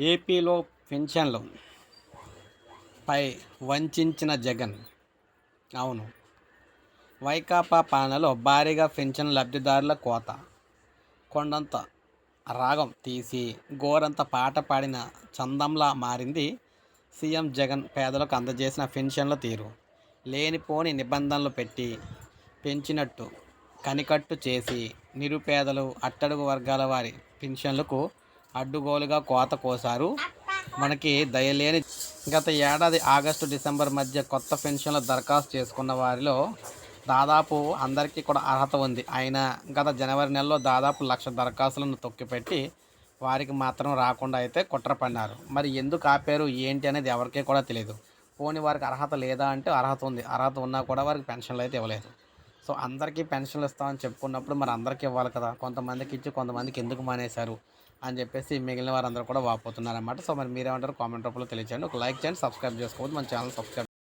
ఏపీలో పెన్షన్లు పై వంచిన జగన్. అవును. వైకాపా పాలనలో భారీగా పెన్షన్ లబ్ధిదారుల కోత. కొండంత రాగం తీసి గోరంత పాట పాడిన చందంలా మారింది సీఎం జగన్ పేదలకు అందజేసిన పెన్షన్ల తీరు. లేనిపోని నిబంధనలు పెట్టి పెంచినట్టు కనికట్టు చేసి నిరుపేదలు అట్టడుగు వర్గాల వారి పెన్షన్లకు అడ్డుగోలుగా కోత కోసారు. మనకి దయలేని గత ఏడాది ఆగస్టు డిసెంబర్ మధ్య కొత్త పెన్షన్ల దరఖాస్తు చేసుకున్న వారిలో దాదాపు అందరికీ కూడా అర్హత ఉంది. అయినా గత జనవరి నెలలో దాదాపు లక్ష దరఖాస్తులను తొక్కిపెట్టి వారికి మాత్రం రాకుండా అయితే కుట్ర పన్నారు మరి ఎందుకు ఆపారు? ఏంటి అనేది ఎవరికీ కూడా తెలియదు పోని వారికి అర్హత లేదా అంటే అర్హత ఉంది. అర్హత ఉన్నా కూడా వారికి పెన్షన్లు అయితే ఇవ్వలేదు. సో అందరికీ పెన్షన్లు ఇస్తామని చెప్పుకున్నప్పుడు మరి అందరికీ ఇవ్వాలి కదా. కొంతమందికి ఇచ్చి కొంతమందికి ఎందుకు మానేశారు అని చెప్పేసి మిగిలిన వారందరూ కూడా వాపోతున్నారన్నమాట. సో మరి మీరేమంటారు? కామెంట్ రూపంలో తెలియచేయండి. ఒక లైక్ చేయండి సబ్స్క్రైబ్ చేసుకోవద్దు. మన ఛానల్ సబ్స్క్రైబ్